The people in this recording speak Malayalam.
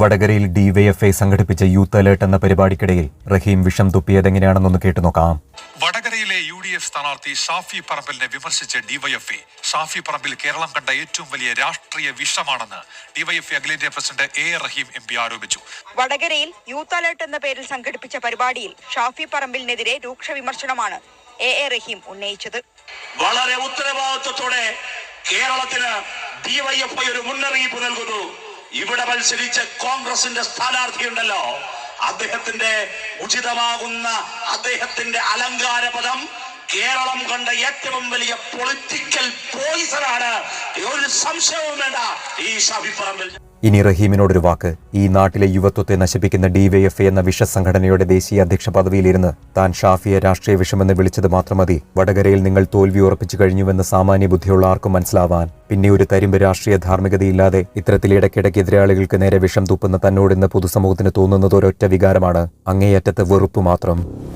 വടകരയിൽ ഡിവൈഎഫ്ഐ സംഘടിപ്പിച്ച യൂത്ത് അലേർട്ട് എന്ന പരിപാടിക്കിടയിൽ റഹീം വിഷം തുപ്പിയതെങ്ങനെയാണെന്നൊന്ന് കേട്ടു നോക്കാം. വടകരയിലെ യു ഡി എഫ് സ്ഥാനാർത്ഥി ഷാഫി പറമ്പിലിനെ വിമർശിച്ച് ഡിവൈഎഫ്ഐ ഷാഫി പറമ്പിൽ കേരളം കണ്ട ഏറ്റവും വലിയ രാഷ്ട്രീയ വിഷമാണെന്ന് ഡിവൈഎഫ്ഐ അഖിലേന്ത്യാ president A A Rahim M P ആരോപിച്ചു. വടകരയിൽ യൂത്ത് അലേർട്ട് എന്ന പേരിൽ സംഘടിപ്പിച്ച പരിപാടിയിൽ ഷാഫി പറമ്പിലിനെതിരെ രൂക്ഷ വിമർശനമാണ് എ എ റഹീം ഉന്നയിച്ചത്. വളരെ ഉത്തരവാദിത്വത്തോടെ കേരളത്തിന് ഡിവൈഎഫ്ഐ ഒരു മുന്നറിയിപ്പ് നൽകുന്നു. ഇവിടെ മത്സരിച്ച കോൺഗ്രസിന്റെ സ്ഥാനാർത്ഥിയുണ്ടല്ലോ. അദ്ദേഹത്തിന്റെ ഉചിതമാകുന്ന അദ്ദേഹത്തിന്റെ അലങ്കാര പദം കേരളം കണ്ട ഏറ്റവും വലിയ പൊളിറ്റിക്കൽ പോയിസണാണ് ഒരു സംശയവും വേണ്ട. ഈ ഷാഫി പറമ്പിൽ ഇനി റഹീമിനോടൊരു വാക്ക്. ഈ നാട്ടിലെ യുവത്വത്തെ നശിപ്പിക്കുന്ന ഡിവൈഎഫ്ഐ എന്ന വിഷസംഘടനയുടെ ദേശീയ അധ്യക്ഷ പദവിയിലിരുന്ന് താൻ ഷാഫിയെ രാഷ്ട്രീയ വിഷമെന്ന് വിളിച്ചത് മാത്രം മതി. വടകരയിൽ നിങ്ങൾ തോൽവി ഉറപ്പിച്ചു കഴിഞ്ഞുവെന്ന് സാമാന്യ ബുദ്ധിയുള്ള ആർക്കും മനസ്സിലാവാൻ. പിന്നെ ഒരു തരിമ്പ് രാഷ്ട്രീയ ധാർമ്മികതയില്ലാതെ ഇത്തരത്തിൽ ഇടയ്ക്കിടയ്ക്ക് എതിരാളികൾക്ക് നേരെ വിഷം തുപ്പുന്ന തന്നോടിന്ന് പൊതുസമൂഹത്തിന് തോന്നുന്നത് ഒരൊറ്റ വികാരമാണ്. അങ്ങേയറ്റത്തെ വെറുപ്പ് മാത്രം.